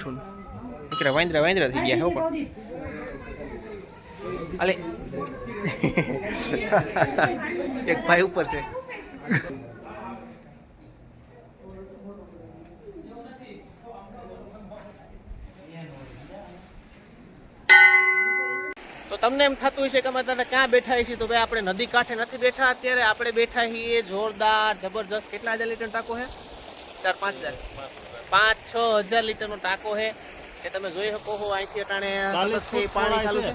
બેઠું દીકરા વાંદરા વાંદરા થઈ ગયા હો પણ. અલે. એક ભાઈ ઉપર છે. તો તમને એમ થતું હશે કે અમે તને ક્યાં બેઠા છીએ તો ભાઈ આપણે નદી કાંઠે નથી બેઠા અત્યારે. આપણે બેઠા છીએ જોરદાર, જબરજસ્ત. કેટલા હજાર લીટર ટાંકો છે? ચાર પાંચ હજાર. પાંચ છ હજાર લીટરનો ટાંકો છે. એ તમે જોઈ શકો છો અહીંથી અટાણે 40 સતતથી ફૂટ પાણી ચાલુ છે.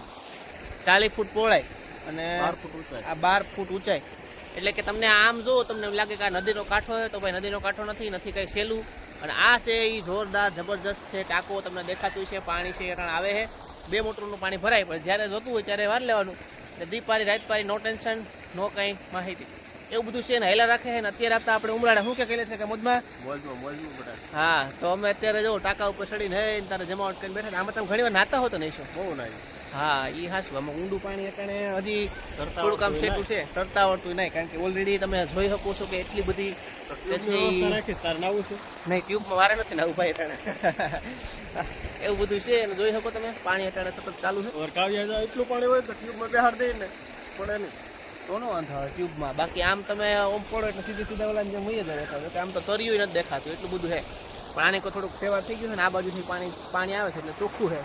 ચાલીસ ફૂટ પહોળાઈ. અને બાર ફૂટ ઊંચાઈ. આ બાર ફૂટ ઊંચાઈ. એટલે કે તમને આમ જો તમને એમ લાગે કે આ નદીનો કાંઠો છે તો ભાઈ નદીનો કાંઠો નથી નથી કંઈ સહેલું અને આ છે એ જોરદાર જબરજસ્ત છે ટાંકો તમને દેખાતું છે પાણી છે અટાણે આવે છે. બે મોટરનું પાણી ભરાય પણ જ્યારે જોતું હોય ત્યારે વાર લેવાનું. એટલે દીપારી રાતપારી નો ટેન્શન નો કંઈ માહિતી. એવું બધું છે ને હેલા રાખે છે ને અત્યારે આપતા આપણે ઉમરાડે શું કે કહીએ છે કે મોજમાં? મોજમાં મોજમાં બધા. હા તો અમે અત્યારે જો ટાંકા ઉપર ચડીને હે તારે જમાવટ કરીને બેઠા આમાં તમે ઘણી વાર નાતા હો તો નહીં શું? બહુ નાઈ હા એ હાસું આમાં ઊંડું પાણી અટાણે હજી થોડું કામ સેટું છે. તરતા આવડતું નહીં કારણ કે ઓલરેડી તમે જોઈ શકો છો કે એટલી બધી છે છે? નહીં ટ્યુબમાં વારે નથી નાવું ભાઈ અટાણે. એવું બધું છે અને જોઈ શકો તમે પાણી અટાણે સતત ચાલુ છે. એટલું પાણી હોય તો ટ્યુબમાં બેહાર દઈએ ને પડે નહીં. તો નો વાંધો આવે? ટ્યુબમાં બાકી આમ તમે ઓમ પડો એટલે સીધી સીધા ઓલા જેમ મળી જાય રહેતા કે આમ તો તર્યું નથી દેખાતું એટલું બધું છે. પાણી કોઈ થોડુંક સેવા થઈ ગયું છે ને આ બાજુથી પાણી પાણી આવે છે એટલે ચોખ્ખું છે.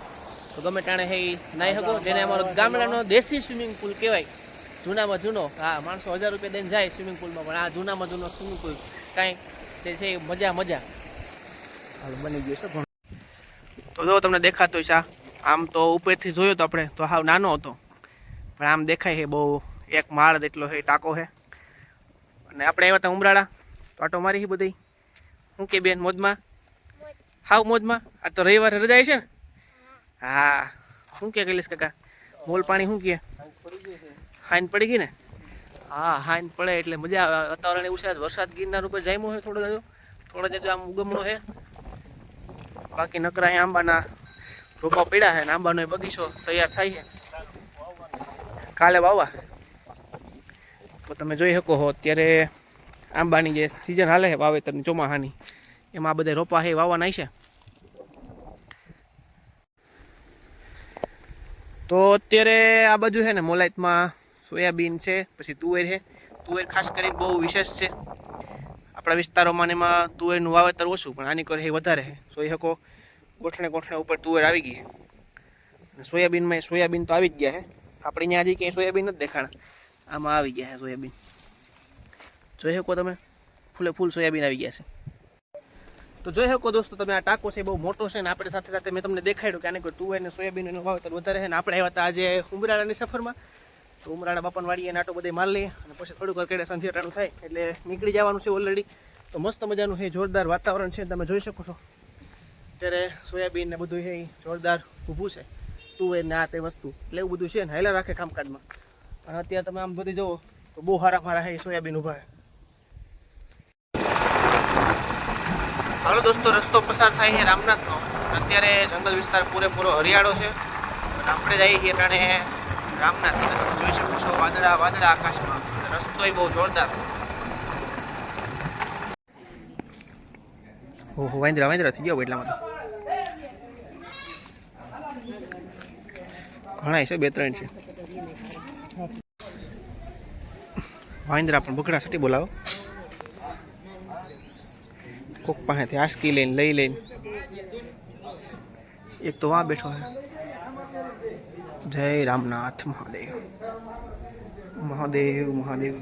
તો ગમે ટાણે હે નાહી શકો જેને અમારો ગામડાનો દેશી સ્વિમિંગ પુલ કહેવાય. જૂનામાં જૂનો હા માણસો હજાર રૂપિયા દઈને જાય સ્વિમિંગ પુલમાં પણ આ જૂનામાં જૂનો સ્વિમિંગ પુલ કાંઈ જે છે મજા મજા. હાલ બની ગયો છે તો જો તમને દેખાતો છે આમ તો ઉપરથી જોયો તો આપણે તો હાવ નાનો હતો. પણ આમ દેખાય છે બહુ એક માળ જેટલો છે ટાંકો છે. અને આપણે આવ્યા હતા ઉમરાળા. તો આટો મારી બધી શું કે બેન, મોજમાં? હાવ મોજમાં? આ તો રવિવારે રજા છે ને? હા. શું કે કૈલેશ કાકા? મોલ પાણી શું કે? હાઈન પડી ગઈ ને? હા, હાઈન પડે એટલે મજા આવે. વાતાવરણ એવું છે, વરસાદ ગિરનાર ઉપર જામ્યો છે થોડો જજો. થોડો જજો આમ ઉગમણો છે. બાકી નકરા આંબાના રોપા પડ્યા છે ને, આંબાનો બગીચો તૈયાર થાય છે. કાલે વાવવા. તમે જોઈ શકો છો અત્યારે આંબાની જે સિઝન હાલે છે વાવેતરની ચોમાહાની, એમાં આ બધા રોપા છે વાવવાના છે. તો અત્યારે આ બાજુ છે ને, મોલાઈતમાં સોયાબીન છે, પછી તુવેર છે. તુવેર ખાસ કરીને બહુ વિશેષ છે. આપણા વિસ્તારોમાં એમાં તુવેરનું વાવેતર ઓછું, પણ આની કરે વધારે છે. જોઈ શકો ગોઠણે ગોઠણે ઉપર તુવેર આવી ગઈ છે. સોયાબીનમાં સોયાબીન તો આવી જ ગયા છે. આપણે અહીંયા હજી ક્યાંય સોયાબીન નથી દેખાણા. આમાં આવી ગયા છે સોયાબીન. જોઈ શકો તમે, ફૂલે ફૂલ સોયાબીન આવી ગયા છે. તો જોઈ શકો દોસ્તો, તમે આ ટાંકો છે બહુ મોટો છે ને આપણે સાથે સાથે મેં તમને દેખાડ્યું કે આને કોઈ તુવેર ને સોયાબીનનું વાવેતર વધારે છે ને આપણે આવ્યા હતા આજે ઉમરાળાની સફરમાં. તો ઉમરાળા બાપાની વાળીએ નાટો બધે માલ લઈએ અને પછી થોડુંક વાર કેડે થાય એટલે નીકળી જવાનું છે ઓલરેડી તો મસ્ત મજાનું છે, જોરદાર વાતાવરણ છે તમે જોઈ શકો છો. અત્યારે સોયાબીન ને બધું છે એ જોરદાર ઊભું છે. તુવેર ને આ તે વસ્તુ. એટલે એવું બધું છે ને હેલા રાખે કામકાજમાં. અને અત્યારે તમે આમ બધી જુઓ તો બહુ સારા મારા હે સોયાબીન ઊભા હાલો દોસ્તો, રસ્તો પસાર થાય છે રામનાથનો. અત્યારે જંગલ વિસ્તાર પૂરેપૂરો હરિયાળો છે. આપણે જઈએ છીએ ટાણે રામનાથ. તમે જોઈ શકો છો વાદળા વાદળા આકાશમાં. રસ્તોય બહુ જોરદાર. ઓહો, વાંદરા વાંદરા થઈ ગયો એટલામાં તો. ઘણા છે, બે, ત્રણ છે. વાંદરા પણ બગડા સટી બોલાવો. કોક પાસેથી આસકી લઈને, લઈ લઈને. એક તો આ બેઠો છે. જય રામનાથ મહાદેવ. મહાદેવ મહાદેવ.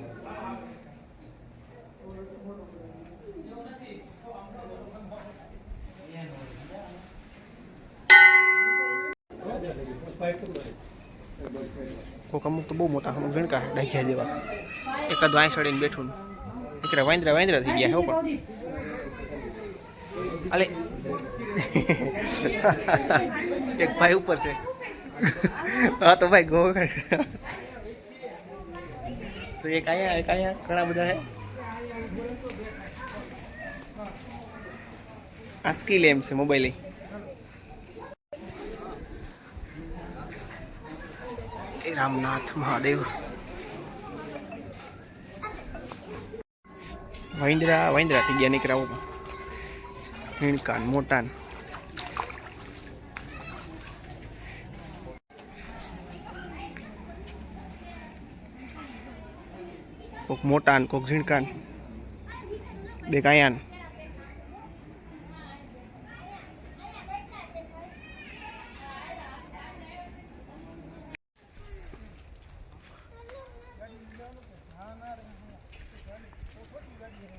કોક અમુક તો બહુ મોટા અમુક ઝણકા ડાઘ્યા જેવા. એકાદ વાંસ ચડીને બેઠું દીકરા વાંદરા વાંદરા થઈ ગયા, હો પણ. અલે. એક ભાઈ ઉપર છે. હા, તો ભાઈ ગો. તો એક અહીંયા એક અહીંયા ઘણા બધા છે આ સ્કીલ એમ છે, મોબાઈલ. રામનાથ મહાદેવ. વૈંદરા વૈંદરા થઈ ગયા નીકળાવો. મીણકાન મોટાન. કોક મોટાન, કોક ઝીણકાન. બે કાયાન